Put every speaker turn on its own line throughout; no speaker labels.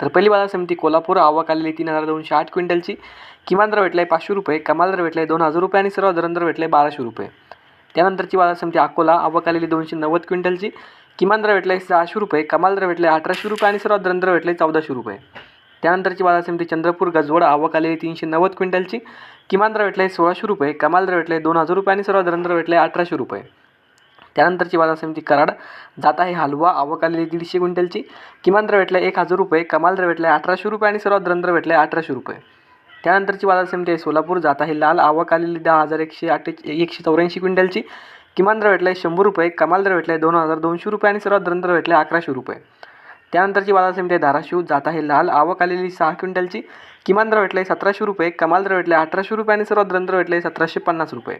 तर पहिली बाजार समिती कोल्हापूर आवक आलेली तीन हजार दोनशे आठ क्विंटलची. किमान दर भेटला आहे पाचशे रुपये कमाल दर भेटला आहे दोन हजार रुपये आणि सर्व दर दर भेटला आहे बाराशे रुपये. त्यानंतरची बाजार समिती अकोला आवक आलेली दोनशे नव्वद क्विंटलची. किमान दर भेटला आहे सहाशे रुपये कमाल दर भेटला आहे अठराशे रुपये आणि सर्वात दर भेटले चौदाशे रुपये. त्यानंतरची बाजार समिती चंद्रपूर गजवड आवक आलेली तीनशे नव्वद क्विंटलची. किमान दर भेटला आहे सोळाशे रुपये कमाल दर भेटला आहे दोन हजार रुपये आणि सर्वात दर भेटले आहे अठराशे रुपये. त्यानंतरची बाजार समिती कराड. जात आहे हलवा आवक आलेली दीडशे क्विंटलची. किमान दर भेटला आहे एक हजार रुपये कमाल दर भेटला आहे अठराशे रुपये आणि सर्वात दर भेटला आहे अठराशे रुपये. त्यानंतरची बाजार समिती आहे सोलापूर. जात आहे लाल आवक आलेली दहा हजार एकशे अठ्ठे एकशे चौऱ्याऐंशी क्विंटलची. किमान दर भेटला आहे शंभर रुपये कमाल दर भेटला आहे दोन हजार दोनशे रुपये आणि सर्वात दर भेटला आहे अकराशे रुपये. त्यानंतरची बाजार समिती आहे धाराशिव. जात आहे लाल आवक आलेली सहा क्विंटलची. किमान दर भेटला आहे सतराशे रुपये कमाल दर भेटला आहे अठराशे रुपये आणि सर्वात दर भेटला आहे सतराशे पन्नास रुपये.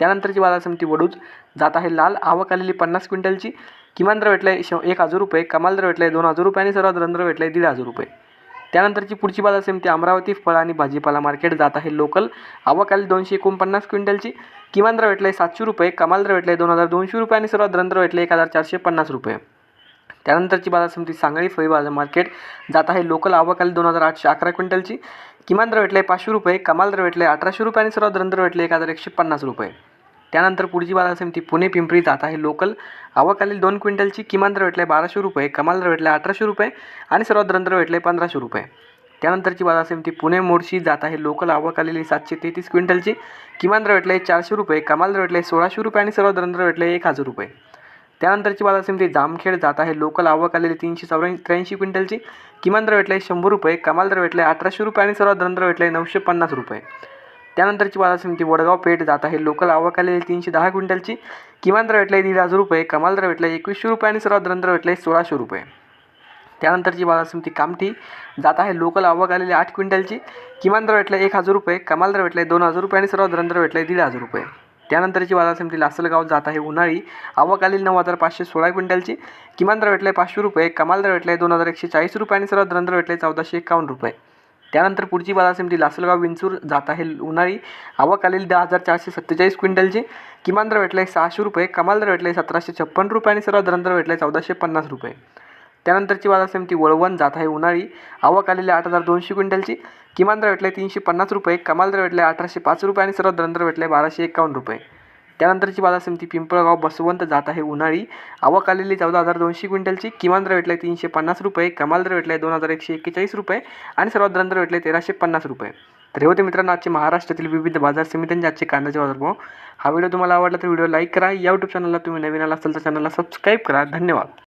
त्यानंतरची बाजार समिती वडूज जात आहे. लाल आवक आलेली पन्नास क्विंटलची. किमान दर भेटला आहे श एक हजार रुपये कमाल दर भेटला आहे दोन हजार रुपये आणि सर्वात दर भेटला आहे दीड हजार रुपये. त्यानंतरची पुढची बाजार समिती अमरावती फळ आणि भाजीपाला मार्केट जात आहे. लोकल आवक आली दोनशे एकोणपन्नास क्विंटलची. किमान दर भेटला आहे सातशे रुपये कमाल दर भेटला आहे दोन हजार दोनशे रुपये आणि सर्वात दर भेटले एक हजार चारशे पन्नास रुपये. त्यानंतरची बाजार समिती सांगळी फळी बाजार मार्केट जात आहे. लोकल आवक आली दोन हजार आठशे अकरा क्विंटलची. किमान दर भेटले पाचशे रुपये कमाल दर भेटले अठराशे रुपये आणि सर्वात दर भेटले एक हजार एकशे पन्नास रुपये. त्यानंतर पुढची बाजार समिती पुणे पिंपरी जात आहे. लोकल आवक दोन क्विंटलची किमान दर भेटले बाराशे रुपये कमाल दर भेटले अठराशे रुपये आणि सर्वात दर भेटले पंधराशे रुपये. त्यानंतरची बाजार समिती पुणे मोडशी जात आहे. लोकल आवक आलेली सातशे तेहतीस क्विंटलची किमान दर भेटले चारशे रुपये कमाल दर भेटले सोळाशे रुपये आणि सर्वात दर भेटले एक हजार रुपये. त्यानंतरची बाजार समिती जामखेड जात आहे. लोकल आवक आलेली तीनशे चौऱ्या त्र्याऐंशी क्विंटलची. किमान दर भेटले आहे शंभर रुपये कमाल दर भेटले आहे अठराशे रुपये आणि सर्वात दर भेटले आहे नऊशे पन्नास रुपये. त्यानंतरची बाजार समिती वडगाव पेठ जात आहे. लोकल आवक आलेली तीनशे दहा क्विंटलची. किमान दर भेटले आहे दीड हजार रुपये कमाल दर भेटले आहे एकवीसशे रुपये आणि सर्वात दर भेटले आहे सोळाशे रुपये. त्यानंतरची बाजार समिती कामठी जात आहे. लोकल आवक आलेली आठ क्विंटलची. किमान दर भेटले एक हजार रुपये कमाल दर भेटले दोन हजार रुपये आणि सर्वात दर आहे दीड हजार रुपये. त्यानंतरची बाजार समिती लासलगाव जात आहे उन्हाळी. आवक आलेली नऊ हजार पाचशे सोळा क्विंटलची. किमान दर भेटले पाचशे रुपये कमाल दर भेटले दोन हजार एकशे चाळीस रुपये आणि सर्वात दर भेटले चौदाशे एकावन्न रुपये. त्यानंतर पुढची बाजार समिती लासलगाव विंचूर जात आहे उन्हाळी. आवक आलेली दहा हजार चारशे सत्तेचाळीस क्विंटलची. किमान दर भेटले सहाशे रुपये कमाल दर भेटले सतराशे छप्पन रुपये आणि सर्वात दर भेटले चौदाशे पन्नास रुपये. त्यानंतरची बाजार समिती वळवण जात आहे उन्हाळी. आवक आलेली आठ हजार दोनशे क्विंटलची. किमान दर भेटले तीनशे पन्नास रुपये कमाल दर भेटले अठराशे पाच रुपये आणि सर्वात दर भेटले बाराशे एकावन्न रुपये. त्यानंतरची बाजार समिती पिंपळगाव बसवंत जात आहे उन्हाळी. आवक आलेली चौदा हजार दोनशे क्विंटलची. किमान दर भेटले तीनशे पन्नास रुपये कमाल दर भेटले दोन हजार एकशे एक्केचाळीस रुपये आणि सर्वात दर भेटले तेराशे पन्नास रुपये. तर हे होते मित्रांनो आजचे महाराष्ट्रातील विविध बाजार समित्यांचे आजचे कांद्याचे बाजारभाव. हा व्हिडिओ तुम्हाला आवडला तर व्हिडिओ लाईक करा. या यूट्यूब चॅनलला तुम्ही नवीन आला असाल तर चॅनलला सबस्क्राईब करा. धन्यवाद.